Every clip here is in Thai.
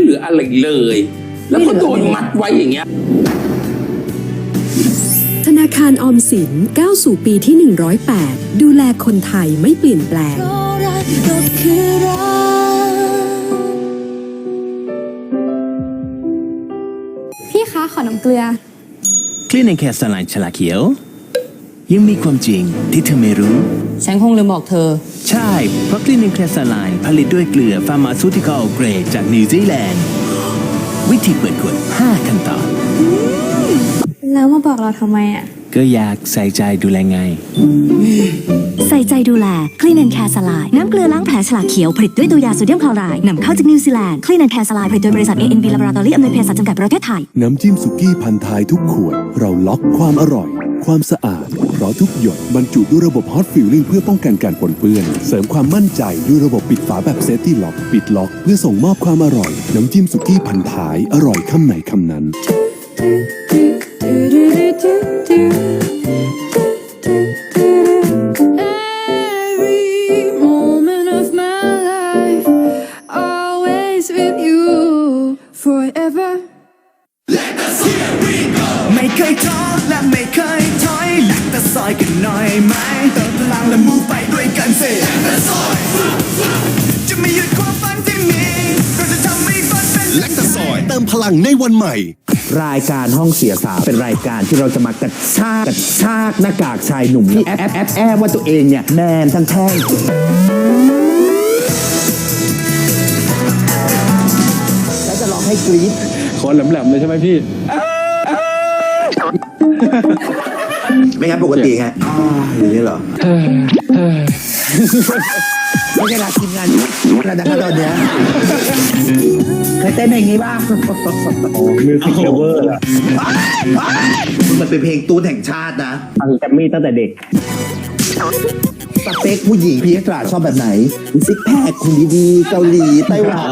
ไม่เหลืออะไรเลย แล้วก็โดนมัดไว้อย่างเงี้ย ธนาคารออมสินก้าวสู่ปีที่ 108 ดูแลคนไทยไม่เปลี่ยนแปลงเพราะรักก็คือรักพี่คะขอน้ำเกลือ คลินิกแคสไลน์ฉลากเขียว ยังมีความจริงที่เธอไม่รู้ ฉันคงลืมบอกเธอ ใช่ เพราะคลินิกแคสไลน์ผลิตด้วยเกลือฟาร์มาซูติคอลเกรดจากนิวซีแลนด์ วิธีเปิดขวด 5 ขั้นตอน แล้วมาบอกเราทำไมอะ ก็อยากใส่ใจดูแลไง ใส่ใจดูแลคลีนแอนแคร์สลายน้ำเกลือล้างแผลฉลากเขียวผลิตด้วยตัวยาโซเดียมคลอไรด์นำเข้าจากนิวซีแลนด์คลีนแอนแคร์สลายผลิตโดยบริษัท ANB Laboratory อำนวยเภสัชจำกัดประเทศไทย น้ำจิ้มสุกี้พันท้ายทุกขวด เราล็อกความอร่อย ความสะอาด เพราะทุกหยดบรรจุด้วยระบบฮอตฟิลลิ่งเพื่อป้องกันการปนเปื้อน เสริมความมั่นใจด้วยระบบปิดฝาแบบเซฟตี้ล็อก ปิดล็อกเพื่อส่งมอบความอร่อย น้ำจิ้มสุกี้พันท้าย อร่อยคำไหนคำนั้น Every moment of my life, always with you, forever. ไม่เคยท้อ อยกันหน่อยไหมเติมพลังและมูฟไปด้วยกันสิแต่ซอยจะไม่หยุดความฝันที่มีเราจะทำให้ฝันเป็นและแต่ซอยเติมพลังในวันใหม่ รายการห้องเสียสาวเป็นรายการที่เราจะมากระชากกระชากหน้ากากชายหนุ่มที่แอบแอบแอบแอบว่าตัวเองเนี่ยแมนทั้งแท่งแล้วจะร้องให้กรี๊ดคอแหลมๆเลยใช่ไหมพี่ ไม่งั้นปกติไงอ้าวอย่างนี้เหรอไม่ใช่ลาทีมงานระดับตอนเนี้ยเคยเต้นอย่างนี้บ้างมิวสิกเลเวอร์อะมันเป็นเพลงตูนแห่งชาตินะฟังแกมมี่ตั้งแต่เด็กสเปคผู้หญิงพี่ตราชอบแบบไหนซิกแพคคุณดีๆเกาหลีไต้หวัน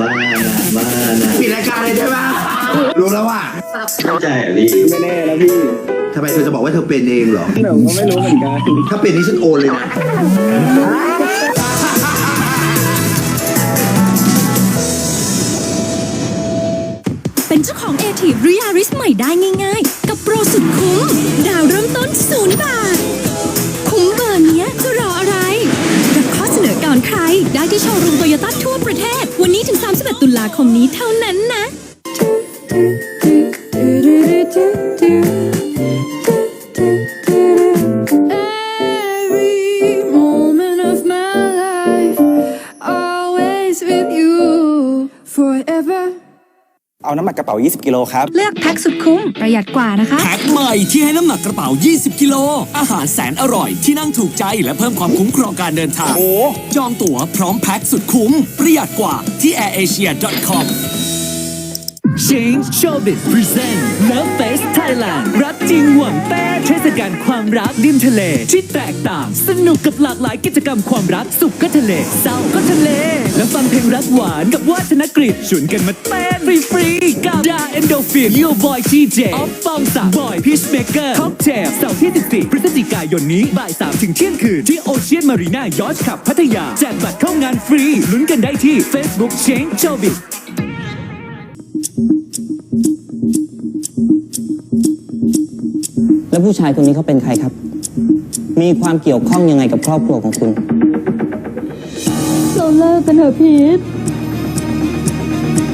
มานะมานะปิดรายการเลยใช่ไหม รู้แล้วว่าไม่แน่แล้วพี่ทำไมเธอจะบอกว่าเธอเป็นเองเหรอผมก็ไม่รู้เหมือนกัน ถ้าเป็นนี่ฉันโอนเลยนะ เป็นเจ้าของเอทีริยาริสใหม่ได้ง่ายๆ กับโปรสุดคุ้ม ดาวเริ่มต้นศูนย์บาท คุ้มเบอร์เนี้ยจะรออะไร รับข้อเสนอก่อนใคร ได้ที่โชว์รูมโตโยต้าทั่วประเทศ วันนี้ถึง 31 ตุลาคมนี้เท่านั้นนะ always with you, forever. เอาน้ำหนักกระเป๋า 20 กิโลครับ เลือกแพ็คสุดคุ้ม ประหยัดกว่านะคะ แพ็คใหม่ที่ให้น้ำหนักกระเป๋า 20 กิโล อาหารแสนอร่อยที่นั่งถูกใจและเพิ่มความคุ้มครองการเดินทางโอ้จองตั๋วพร้อมแพ็คสุดคุ้ม ประหยัดกว่าที่ airasia.com Change Showbiz Present Love Fest Thailand รักจริงหวังแต่เทศกาลความรักริมทะเล ที่แตกต่าง สนุกกับหลากหลายกิจกรรมความรักสุขก็ทะเลเศร้าก็ทะเล และฟังเพลงรักหวานกับวาธนกฤษชวนกันมาเต้นฟรีๆกับดาเอนโดฟินยูบอยทีเจออฟปองศักดิ์บอยพีชเมเกอร์ค็อกเทลเสาร์ที่14พฤศจิกายนนี้บ่าย3ถึงเที่ยงคืนที่โอเชียนมารีนายอชขับพัทยาแจกบัตรเข้างานฟรีลุ้นกันได้ที่ Facebook Change Showbiz แล้วผู้ชายคนนี้เขาเป็นใครครับ มีความเกี่ยวข้องยังไงกับครอบครัวของคุณ เราเลิกกันเถอะพีท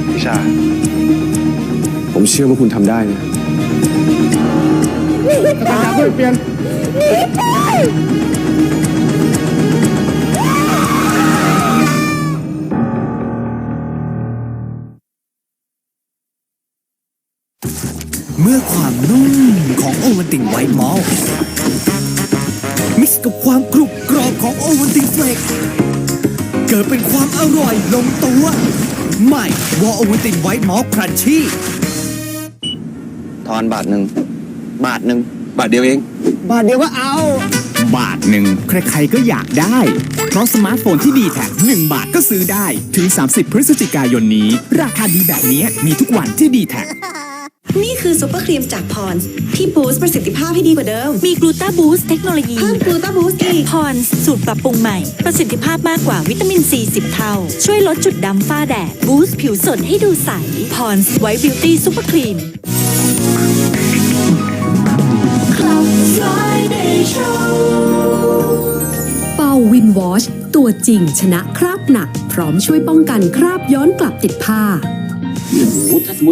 พี่ชา ผมเชื่อว่าคุณทำได้นะเปลี่ยน เมื่อความนุ่มของโอวันติงไวท์มอลต์มิกซ์กับความกรุบกรอบของโอวันติงเฟลกเกิดเป็นความอร่อยลงตัว ใหม่วอโอวันติงไวท์มอลต์ครันชี่ทอนบาทหนึ่งบาทหนึ่งบาทเดียวเอง บาทเดียวก็เอา บาทหนึ่งใครๆก็อยากได้ เพราะสมาร์ทโฟนที่ดีแท็1บาทก็ซื้อได้ ถึง 30 พฤศจิกายนนี้ ราคาดีแบบนี้มีทุกวันที่ดีแท็ นี่คือซุปเปอร์ครีมจากพรส์ที่บูสต์ประสิทธิภาพให้ดีกว่าเดิม มีกลูตาบูสเทคโนโลยีเพิ่มกลูตาบูสต์อีกพรสูตรปรับปรุงใหม่ ประสิทธิภาพมากกว่าวิตามินซี10 เท่า ช่วยลดจุดดำฝ้าแดด บูสต์ผิวสดให้ดูใสพรไวท์บิวตี้ซุปเปอร์ครีม เป่าวินวอชตัวจริงชนะคราบหนัก พร้อมช่วยป้องกันคราบย้อนกลับติดผ้า โอ้โหถ้าสมมติ